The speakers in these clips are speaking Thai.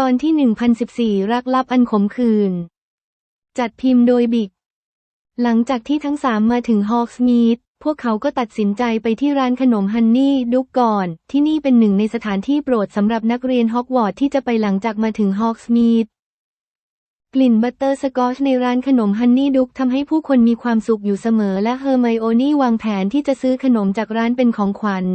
ตอนที่ 1014 รักลับอันขมขื่นจัดพิมพ์โดยบิก หลังจากที่ทั้งสามมาถึงฮอกส์มีดพวกเขาก็ตัดสินใจไปที่ร้านขนมฮันนี่ดุกก่อน ที่นี่เป็นหนึ่งในสถานที่โปรดสำหรับนักเรียนฮอกวอตส์ที่จะไปหลังจากมาถึงฮอกส์มีดกลิ่นบัตเตอร์สกอชในร้านขนมฮันนี่ดุกทำให้ผู้คนมีความสุขอยู่เสมอและเฮอร์ไมโอนี่วางแผนที่จะซื้อขนมจากร้านเป็นของขวัญ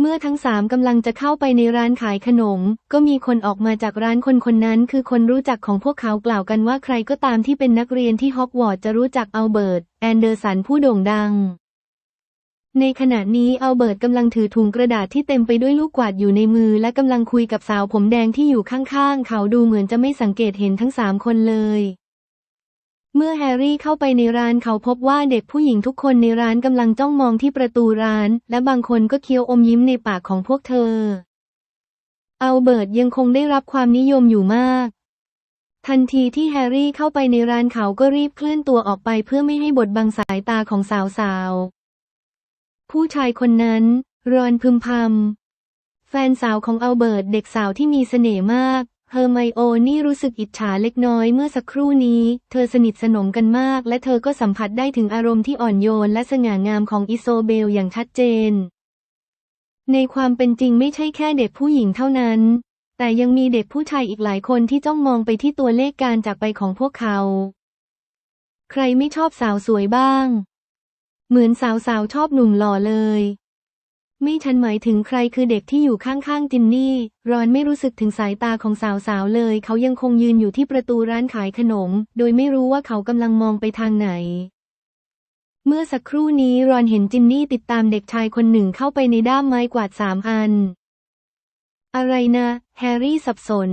เมื่อทั้งสามกำลังจะเข้าไปในร้านขายขนม ก็มีคนออกมาจากร้านคนคนนั้น คือคนรู้จักของพวกเขากล่าวกันว่าใครก็ตามที่เป็นนักเรียนที่ฮอกวอตส์จะรู้จักอัลเบิร์ตแอนเดอร์สันผู้โด่งดัง ในขณะนี้อัลเบิร์ตกำลังถือถุงกระดาษที่เต็มไปด้วยลูกกวาดอยู่ในมือ และกำลังคุยกับสาวผมแดงที่อยู่ข้างๆ เขาดูเหมือนจะไม่สังเกตเห็นทั้งสามคนเลย เมื่อแฮร์รี่เข้าไปในร้านเขาพบว่าเด็กผู้หญิงทุกคนในร้านกำลังจ้องมองที่ประตูร้าน และบางคนก็เคี้ยวอมยิ้มในปากของพวกเธอ อัลเบิร์ตยังคงได้รับความนิยมอยู่มาก ทันทีที่แฮร์รี่เข้าไปในร้านเขาก็รีบเคลื่อนตัวออกไปเพื่อไม่ให้บดบังสายตาของสาวๆ ผู้ชายคนนั้น รอนพึมพำแฟนสาวของอัลเบิร์ตเด็กสาวที่มีเสน่ห์มาก เฮอร์ไมโอนี่รู้สึกอิจฉาเล็กน้อยเมื่อสักครู่นี้ เธอสนิทสนมกันมาก และเธอก็สัมผัสได้ถึงอารมณ์ที่อ่อนโยนและสง่างามของอิโซเบลอย่างชัดเจน ในความเป็นจริงไม่ใช่แค่เด็กผู้หญิงเท่านั้น แต่ยังมีเด็กผู้ชายอีกหลายคนที่จ้องมองไปที่ตัวเลขการจากไปของพวกเขา ใครไม่ชอบสาวสวยบ้าง เหมือนสาวๆชอบหนุ่มหล่อเลย ไม่ฉันหมายถึงใครคือเด็กที่อยู่ข้างๆจินนี่ รอนไม่รู้สึกถึงสายตาของสาวๆเลย เขายังคงยืนอยู่ที่ประตูร้านขายขนม โดยไม่รู้ว่าเขากำลังมองไปทางไหน เมื่อสักครู่นี้รอนเห็นจินนี่ติดตามเด็กชายคนหนึ่งเข้าไปในด้ามไม้กวาดสามอัน อะไรนะ แฮร์รี่สับสน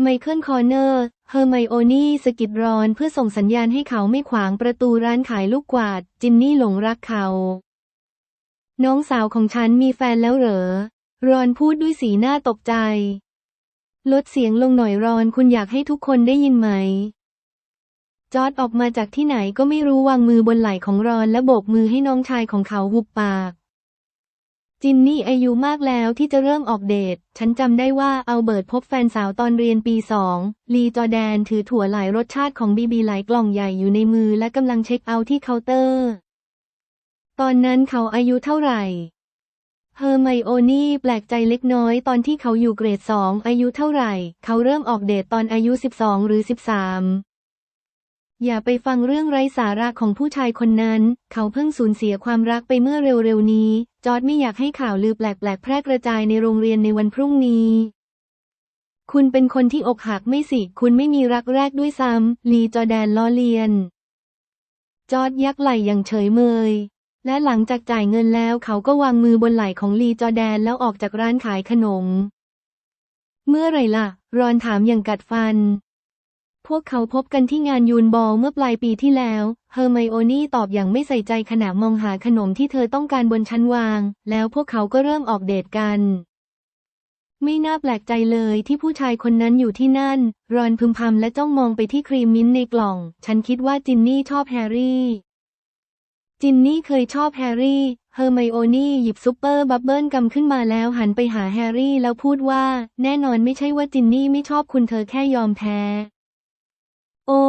ไมเคิลคอร์เนอร์ เฮอร์ไมโอนี่สกิดรอนเพื่อส่งสัญญาณให้เขาไม่ขวางประตูร้านขายลูกกวาด จินนี่หลงรักเขา น้องสาวของฉันมีแฟนแล้วเหรอ รอนพูดด้วยสีหน้าตกใจ ลดเสียงลงหน่อยรอนคุณอยากให้ทุกคนได้ยินไหม จอร์ดออกมาจากที่ไหนก็ไม่รู้วางมือบนไหล่ของรอนและโบกมือให้น้องชายของเขาหุบปาก จินนี่อายุมากแล้วที่จะเริ่มออกเดท ฉันจำได้ว่าเอาเบิร์ตพบแฟนสาวตอนเรียนปีสอง ลีจอแดนถือถั่วหลายรสชาติของบีบีหลายกล่องใหญ่อยู่ในมือและกำลังเช็คเอาท์ที่เคาน์เตอร์ ตอนนั้นเขาอายุเท่าไหร่เฮอร์ไมโอนี่แปลกใจเล็กน้อยตอนที่เขาอยู่เกรดสองอายุเท่าไหร่ เขาเริ่มออกเดทตอนอายุ 12 หรือ 13 อย่าไปฟังเรื่องไร้สาระของผู้ชายคนนั้น เขาเพิ่งสูญเสียความรักไปเมื่อเร็วๆนี้ จอร์ดไม่อยากให้ข่าวลือแปลกๆ แพร่กระจายในโรงเรียนในวันพรุ่งนี้ คุณเป็นคนที่อกหักไม่สิ คุณไม่มีรักแรกด้วยซ้ำลีจอร์แดนล้อเลียน จอร์ดยักไหล่อย่างเฉยเมย และหลังจากจ่ายเงินแล้วเขาก็วางมือบนไหล่ของลีจอแดนแล้วออกจากร้านขายขนม เมื่อไหรล่ะ รอนถามอย่างกัดฟัน พวกเขาพบกันที่งานยูนบอลเมื่อปลายปีที่แล้ว เฮอร์ไมโอนี่ตอบอย่างไม่ใส่ใจขณะมองหาขนมที่เธอต้องการบนชั้นวาง แล้วพวกเขาก็เริ่มออกเดทกันไม่น่าแปลกใจเลยที่ผู้ชายคนนั้นอยู่ที่นั่น รอนพึมพำและจ้องมองไปที่ครีมมิ้นท์ในกล่อง ฉันคิดว่าจินนี่ชอบแฮร์รี่ จินนี่เคยชอบแฮร์รี่ เฮอร์ไมโอนี่หยิบซุปเปอร์บับเบิลกำขึ้นมาแล้วหันไปหาแฮร์รี่แล้วพูดว่า แน่นอนไม่ใช่ว่าจินนี่ไม่ชอบคุณเธอแค่ยอมแพ้ โอ้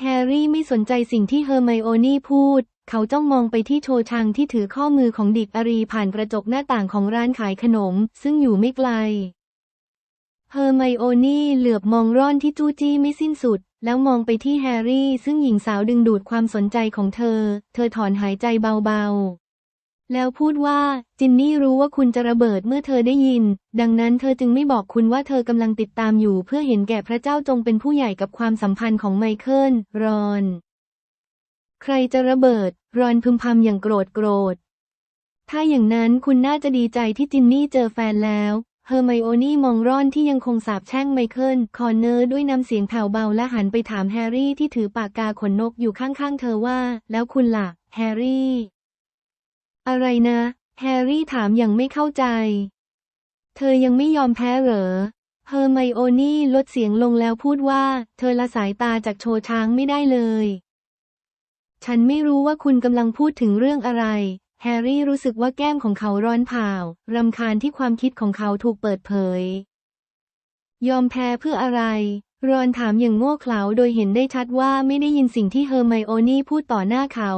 แฮร์รี่ไม่สนใจสิ่งที่เฮอร์ไมโอนี่พูด เขาจ้องมองไปที่โชชังที่ถือข้อมือของดิกอารีผ่านกระจกหน้าต่างของร้านขายขนม ซึ่งอยู่ไม่ไกล เฮอร์ไมโอนี่เหลือบมองร่อนที่จู้จี้ไม่สิ้นสุด แล้วมองไปที่แฮร์รี่ซึ่งหญิงสาวดึงดูดความสนใจของเธอ เธอถอนหายใจเบาๆ แล้วพูดว่าจินนี่รู้ว่าคุณจะระเบิดเมื่อเธอได้ยิน ดังนั้นเธอจึงไม่บอกคุณว่าเธอกำลังติดตามอยู่เพื่อเห็นแก่พระเจ้าจงเป็นผู้ใหญ่กับความสัมพันธ์ของไมเคิล รอน ใครจะระเบิด รอนพึมพำอย่างโกรธโกรธถ้าอย่างนั้นคุณน่าจะดีใจที่จินนี่เจอแฟนแล้ว เฮอร์ไมโอนี่มองร่อนที่ยังคงสาบแช่งไมเคิล คอร์เนอร์ด้วยน้ำเสียงแผ่วเบาและหันไปถามแฮร์รี่ที่ถือปากกาขนนกอยู่ข้างๆเธอว่า แล้วคุณล่ะ แฮร์รี่ อะไรนะ แฮร์รี่ถามอย่างไม่เข้าใจ เธอยังไม่ยอมแพ้เหรอ เฮอร์ไมโอนี่ลดเสียงลงแล้วพูดว่า เธอละสายตาจากโชว์ช้างไม่ได้เลย ฉันไม่รู้ว่าคุณกำลังพูดถึงเรื่องอะไร แฮร์รี่รู้สึกว่าแก้มของเขาร้อนเผารำคาญที่ความคิดของเขาถูกเปิดเผย ยอมแพ้เพื่ออะไร รอนถามอย่างโง่เขลาโดยเห็นได้ชัดว่าไม่ได้ยินสิ่งที่เฮอร์ไมโอนี่พูดต่อหน้าเขา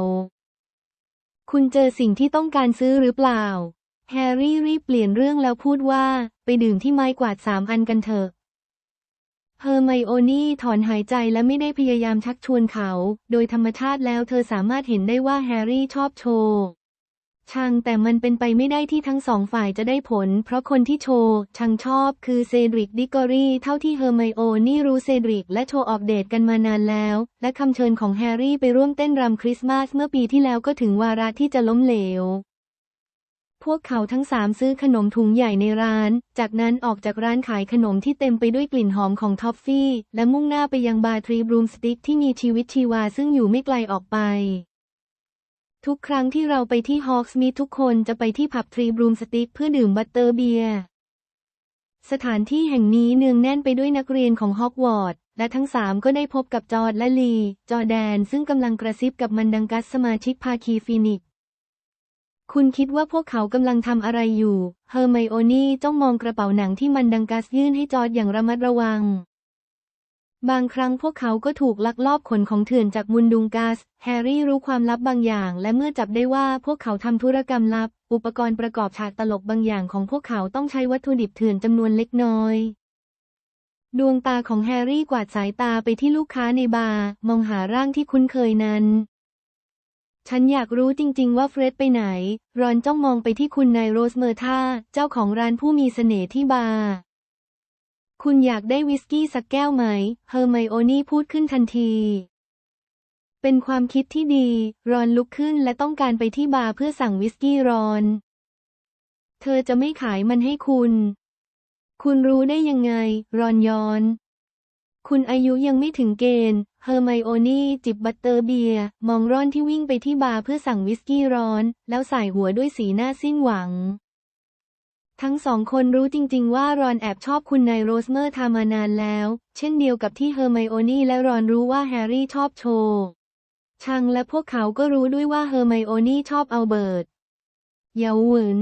คุณเจอสิ่งที่ต้องการซื้อหรือเปล่า แฮร์รี่รีบเปลี่ยนเรื่องแล้วพูดว่า ไปดื่มที่ไม้กวาดสามอันกันเถอะเฮอร์ไมโอนี่ถอนหายใจและไม่ได้พยายามชักชวนเขา โดยธรรมชาติแล้วเธอสามารถเห็นได้ว่าแฮร์รี่ชอบโชว์ ชังแต่มันเป็นไปไม่ได้ที่ทั้งสองฝ่ายจะได้ผล เพราะคนที่โชว์ชังชอบคือเซดริกดิกอรี่เท่าที่เฮอร์ไมโอนี่รู้เซดริกและโชว์ออกเดทกันมานานแล้ว และคำเชิญของแฮร์รี่ไปร่วมเต้นรำคริสต์มาสเมื่อปีที่แล้วก็ถึงวาระที่จะล้มเหลว พวกเขาทั้งสามซื้อขนมถุงใหญ่ในร้าน จากนั้นออกจากร้านขายขนมที่เต็มไปด้วยกลิ่นหอมของท็อฟฟี่ และมุ่งหน้าไปยังบาร์ทรีบรูมสติกที่มีชีวิตชีวาซึ่งอยู่ไม่ไกลออกไป ทุกครั้งที่เราไปที่ฮอกส์มีทุกคนจะไปที่ผับทรีบรูมสติกเพื่อดื่มบัตเตอร์เบียร์ สถานที่แห่งนี้เนืองแน่นไปด้วยนักเรียนของฮอกวอตส์และทั้งสามก็ได้พบกับจอร์ดและลี จอร์แดนซึ่งกำลังกระซิบกับมันดังกัสสมาชิกภาคีฟีนิกคุณคิดว่าพวกเขากำลังทำอะไรอยู่ เฮอร์ไมโอนี่จ้องมองกระเป๋าหนังที่มันดังกัสยื่นให้จอร์ดอย่างระมัดระวัง บางครั้งพวกเขาก็ถูกลักลอบขนของเถื่อนจากมุนดุงกัสแฮร์รี่รู้ความลับบางอย่าง และเมื่อจับได้ว่าพวกเขาทำธุรกรรมลับ อุปกรณ์ประกอบฉากตลกบางอย่างของพวกเขาต้องใช้วัตถุดิบเถื่อนจำนวนเล็กน้อย ดวงตาของแฮร์รี่กวาดสายตาไปที่ลูกค้าในบาร์มองหาร่างที่คุ้นเคยนั้น ฉันอยากรู้จริง ๆ ว่าเฟร็ดไปไหน รอนจ้องมองไปที่คุณนายโรสเมอร์ธาเจ้าของร้านผู้มีเสน่ห์ที่บาร์ คุณอยากได้วิสกี้สักแก้วไหม เฮอร์ไมโอนี่พูดขึ้นทันที เป็นความคิดที่ดี รอนลุกขึ้นและต้องการไปที่บาร์เพื่อสั่งวิสกี้รอน เธอจะไม่ขายมันให้คุณ คุณรู้ได้ยังไง รอนยอน คุณอายุยังไม่ถึงเกณฑ์ เฮอร์ไมโอนี่จิบบัตเตอร์เบียร์มองรอนที่วิ่งไปที่บาร์เพื่อสั่งวิสกี้ร้อน แล้วใส่หัวด้วยสีหน้าสิ้นหวัง ทั้งสองคนรู้จริง ๆ ว่ารอนแอบชอบคุณนายโรสเมอร์ทามานานแล้ว เช่นเดียวกับที่เฮอร์ไมโอนี่และรอนรู้ว่าแฮร์รี่ชอบโชว์ชังและพวกเขาก็รู้ด้วยว่าเฮอร์ไมโอนี่ชอบอัลเบิร์ตเยาหวิน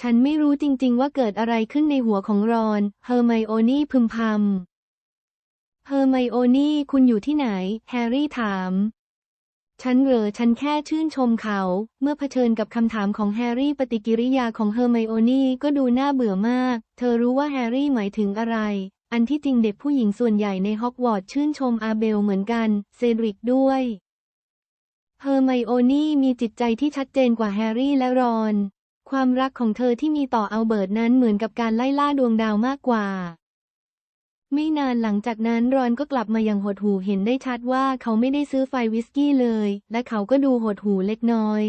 ฉันไม่รู้จริง ๆ ว่าเกิดอะไรขึ้นในหัวของรอน เฮอร์ไมโอนี่พึมพำเฮอร์ไมโอนี่คุณอยู่ที่ไหน แฮร์รี่ถาม ฉันเหรอฉันแค่ชื่นชมเขา เมื่อเผชิญกับคำถามของแฮร์รี่ปฏิกิริยาของเฮอร์ไมโอนี่ก็ดูน่าเบื่อมาก เธอรู้ว่าแฮร์รี่หมายถึงอะไร อันที่จริงเด็กผู้หญิงส่วนใหญ่ในฮอกวอตส์ชื่นชมอาเบลเหมือนกัน เซดริกด้วยเฮอร์ไมโอนี่มีจิตใจที่ชัดเจนกว่าแฮร์รี่และรอน ความรักของเธอที่มีต่ออัลเบิร์ตนั้นเหมือนกับการไล่ล่าดวงดาวมากกว่า ไม่นานหลังจากนั้นรอนก็กลับมาอย่างหดหู่เห็นได้ชัดว่าเขาไม่ได้ซื้อไฟวิสกี้เลย และเขาก็ดูหดหู่เล็กน้อย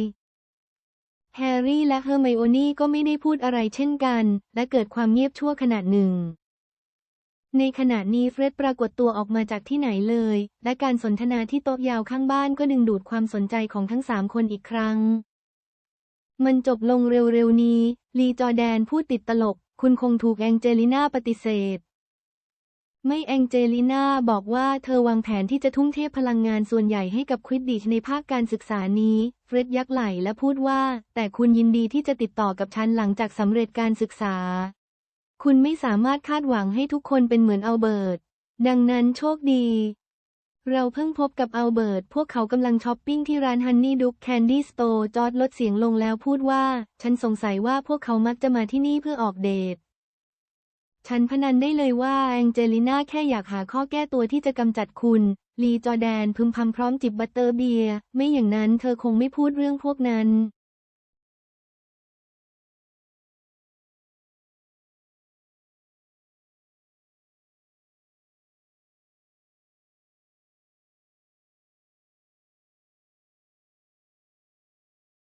แฮร์รี่และเฮอร์ไมโอนี่ก็ไม่ได้พูดอะไรเช่นกัน และเกิดความเงียบชั่วขณะหนึ่ง ในขณะนี้เฟร็ดปรากฏตัวออกมาจากที่ไหนเลย และการสนทนาที่โต๊ะยาวข้างบ้านก็ดึงดูดความสนใจของทั้งสามคนอีกครั้ง มันจบลงเร็วๆนี้ ลีจอแดนพูดติดตลก คุณคงถูกแองเจลิน่าปฏิเสธ ไม่แองเจลิน่าบอกว่าเธอวางแผนที่จะทุ่มเทพลังงานส่วนใหญ่ให้กับควิดดิชในภาคการศึกษานี้ เฟร็ดยักไหลและพูดว่า แต่คุณยินดีที่จะติดต่อกับฉันหลังจากสำเร็จการศึกษา คุณไม่สามารถคาดหวังให้ทุกคนเป็นเหมือนอัลเบิร์ต ดังนั้นโชคดี เราเพิ่งพบกับอัลเบิร์ต พวกเขากำลังช้อปปิ้งที่ร้านฮันนี่ดุกแคนดี้สโตร์จอร์ดลดเสียงลงแล้วพูดว่า ฉันสงสัยว่าพวกเขามักจะมาที่นี่เพื่อออกเดท ฉันพนันได้เลยว่าแองเจลิน่าแค่อยากหาข้อแก้ตัวที่จะกำจัดคุณ ลีจอแดนพึมพำพร้อมจิบบัตเตอร์เบียร์ ไม่อย่างนั้นเธอคงไม่พูดเรื่องพวกนั้น